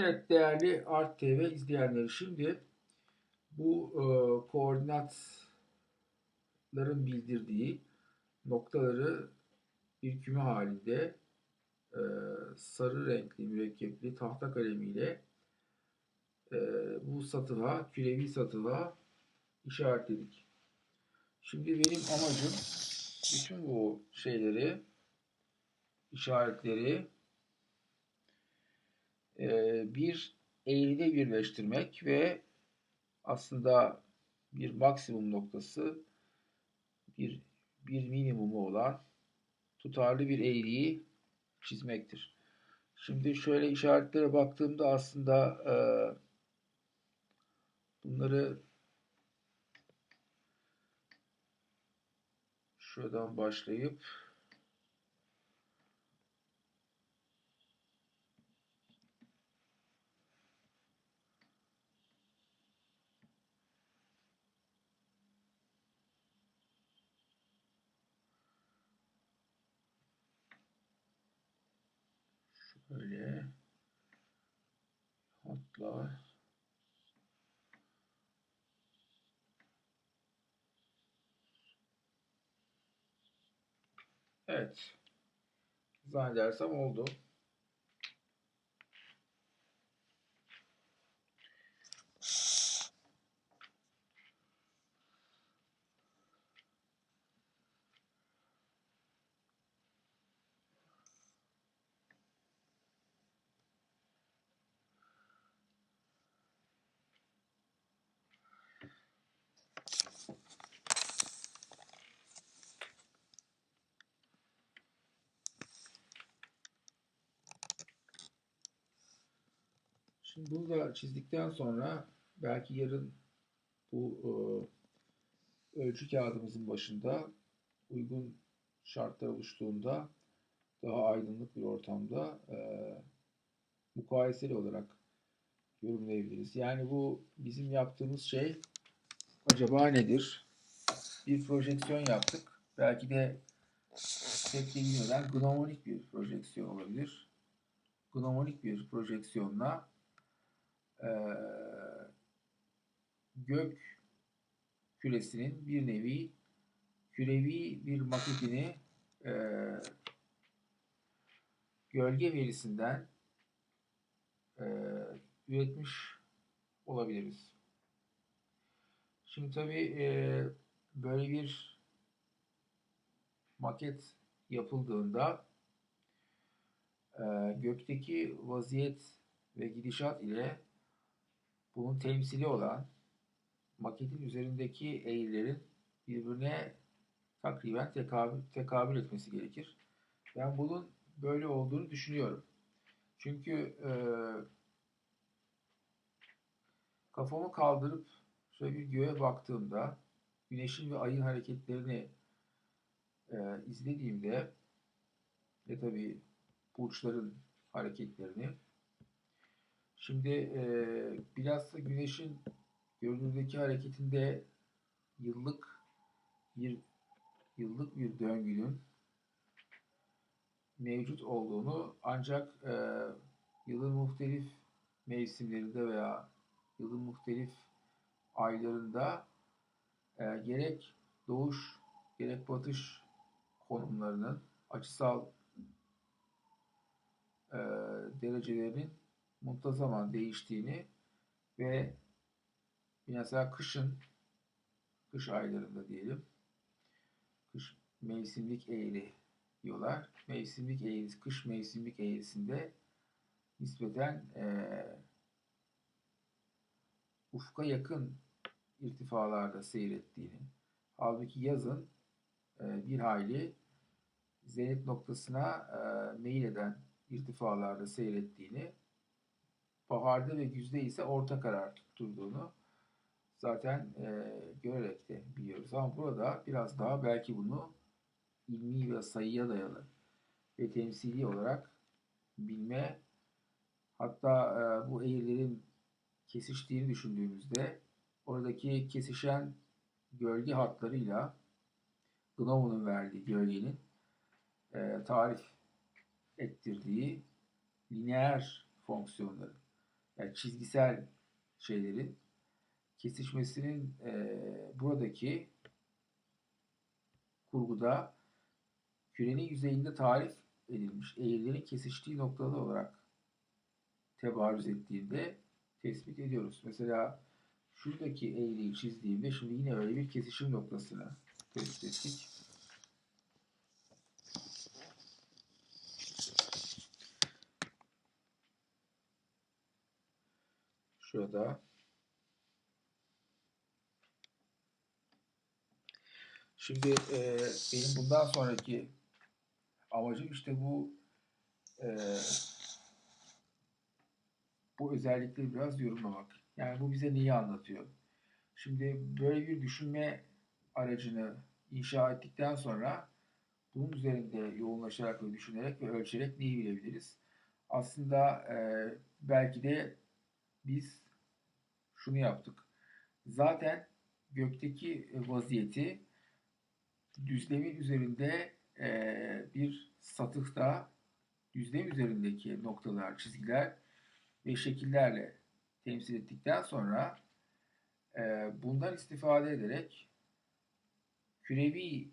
Evet değerli Art TV izleyenleri şimdi bu e, koordinatların bildirdiği noktaları bir küme halinde e, sarı renkli mürekkepli tahta kalemiyle e, bu satıha, kürevi satıha işaretledik. Şimdi benim amacım bütün bu şeyleri, işaretleri bir eğride birleştirmek ve aslında bir maksimum noktası bir bir minimumu olan tutarlı bir eğriyi çizmektir. Şimdi şöyle işaretlere baktığımda aslında e, bunları şuradan başlayıp Böyle hatlar Evet. Zannedersem oldu. Şimdi bunu da çizdikten sonra belki yarın bu e, ölçü kağıdımızın başında uygun şartlar oluştuğunda daha aydınlık bir ortamda e, mukayeseli olarak yorumlayabiliriz. Yani bu bizim yaptığımız şey acaba nedir? Bir projeksiyon yaptık. Belki de pek bilmeden gnomonik bir projeksiyon olabilir. Gnomonik bir projeksiyonla e, gök küresinin bir nevi kürevi bir maketini e, gölge verisinden e, üretmiş olabiliriz. Şimdi tabii e, böyle bir maket yapıldığında e, gökteki vaziyet ve gidişat ile bunun temsili olan maketin üzerindeki eğrilerin birbirine takriben tekabül, tekabül etmesi gerekir. Ben bunun böyle olduğunu düşünüyorum. Çünkü e, kafamı kaldırıp şöyle bir göğe baktığımda güneşin ve ayın hareketlerini e, izlediğimde ve tabii burçların hareketlerini Şimdi e, bilhassa Güneş'in görünürdeki hareketinde yıllık bir yıllık bir döngünün mevcut olduğunu ancak e, yılın muhtelif mevsimlerinde veya yılın muhtelif aylarında e, gerek doğuş gerek batış konumlarının açısal e, derecelerinin muntazaman değiştiğini ve mesela kışın kış aylarında diyelim kış mevsimlik eğri diyorlar. Mevsimlik eğrisi, kış mevsimlik eğrisinde nispeten e, ufka yakın irtifalarda seyrettiğini, halbuki yazın e, bir hayli zenit noktasına e, meyil eden irtifalarda seyrettiğini baharda ve güzde ise orta karar tutturduğunu zaten e, görerek de biliyoruz. Ama burada biraz daha belki bunu ilmi ve sayıya dayalı ve temsili olarak bilme hatta e, bu eğrilerin kesiştiğini düşündüğümüzde oradaki kesişen gölge hatlarıyla Gnomo'nun verdiği gölgenin e, tarif ettirdiği lineer fonksiyonları yani çizgisel şeylerin kesişmesinin eee, buradaki kurguda kürenin yüzeyinde tarif edilmiş eğrilerin kesiştiği noktalar olarak tebarüz ettiğinde tespit ediyoruz. Mesela şuradaki eğriyi çizdiğimde şimdi yine öyle bir kesişim noktasını tespit ettik. Şurada. Şimdi e, benim bundan sonraki amacım işte bu e, bu özellikleri biraz yorumlamak. Yani bu bize neyi anlatıyor? Şimdi böyle bir düşünme aracını inşa ettikten sonra bunun üzerinde yoğunlaşarak ve düşünerek ve ölçerek neyi bilebiliriz? Aslında e, belki de biz şunu yaptık. Zaten gökteki vaziyeti düzlemin üzerinde e, bir satıhta düzlem üzerindeki noktalar, çizgiler ve şekillerle temsil ettikten sonra e, bundan istifade ederek kürevi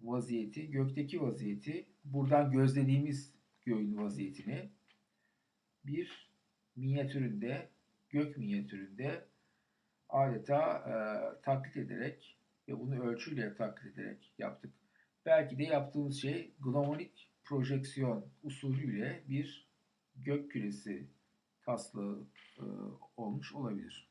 vaziyeti, gökteki vaziyeti, buradan gözlediğimiz göğün vaziyetini bir minyatüründe, gök minyatüründe adeta e, taklit ederek ve bunu ölçüyle taklit ederek yaptık. Belki de yaptığımız şey gnomonik projeksiyon usulüyle bir gök küresi taslığı e, olmuş olabilir.